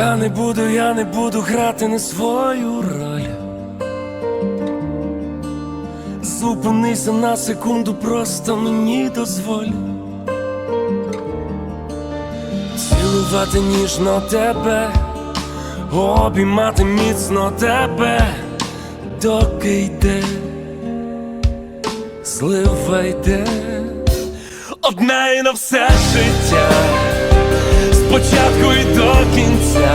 Я не буду, я не буду грати не свою роль. Зупинися на секунду, просто мені дозволь. Цілувати ніжно тебе, обіймати міцно тебе, доки йде, злива йде, одна і на все життя, спочатку до кінця,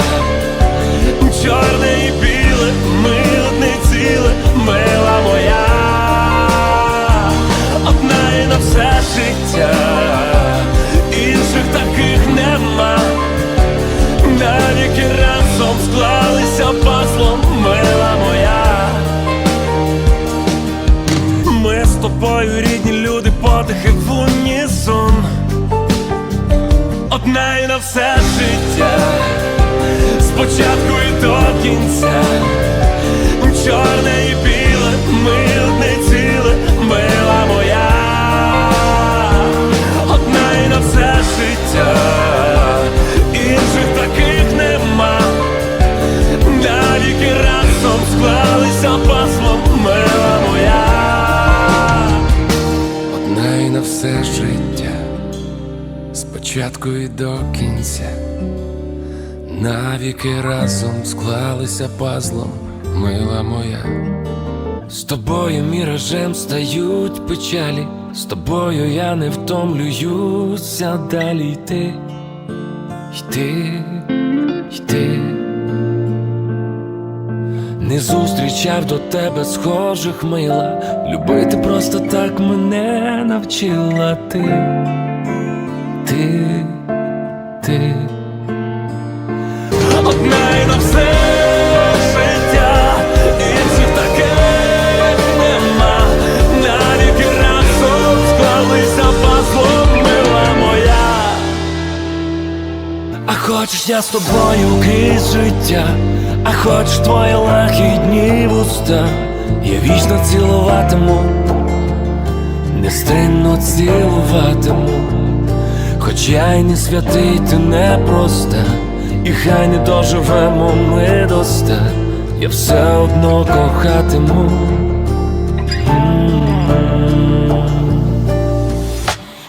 чорне і біле, ми одне ціле, мила моя, одна і на все життя, інших таких нема. Навіки разом склалися пазлом, мила моя. Ми з тобою рідні люди, подихи в унісон. Одна і на все спочатку і до кінця, чорне і біле, ми одне ціле, мила моя, одна і на все життя, інших таких нема, навіки разом склалися паслом, мила моя, одна і на все життя. Спочатку і до кінця, навіки разом склалися пазлом, мила моя. З тобою міражем стають печалі, з тобою я не втомлююся далі йти, йти, йти. Не зустрічав до тебе схожих мила, любити просто так мене навчила ти ти, ти я з тобою крізь життя, а хочеш твої лагідні вуста, я вічно цілуватиму, нестримно цілуватиму. Хоч я й не святий, ти не проста, і хай не доживемо ми до ста, я все одно кохатиму.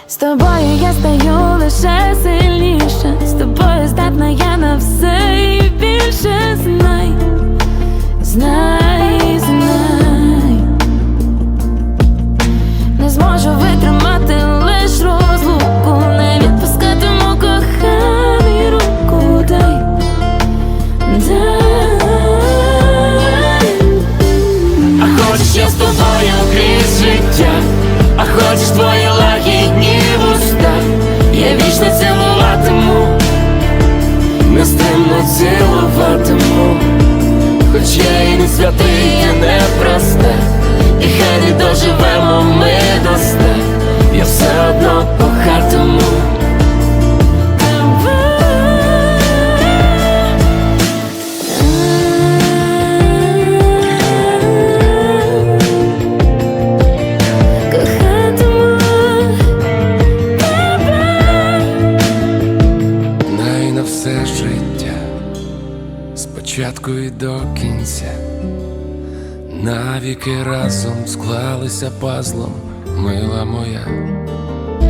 З тобою на все і більше знай, знай, і хай не доживемо ми до ста, я все одно кохатиму. все життя, спочатку і до кінця, навіки разом склалися пазлом, мила моя.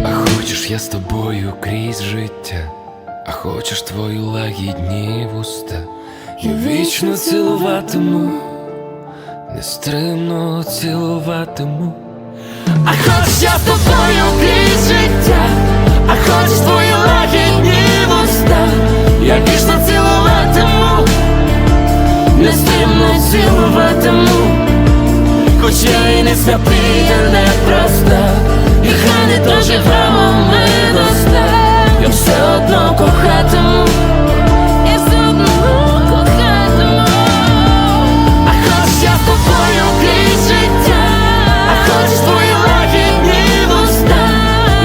А хочеш я з тобою крізь життя, а хочеш твої лагідні вуста, я вічно цілуватиму, нестримно цілуватиму. А хочеш я з тобою крізь життя, а хочеш твої лагідні вуста, я вічно хоч не святий, та не проста, і хай не доживемо ми до ста Я все одно кохатиму, я все а хоч я з тобою крізь життя, а хоч твої лагідні вуста,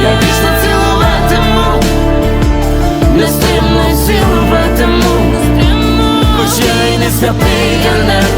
я вічно цілуватиму, не стримно цілуватиму, хоч я і не святий, та не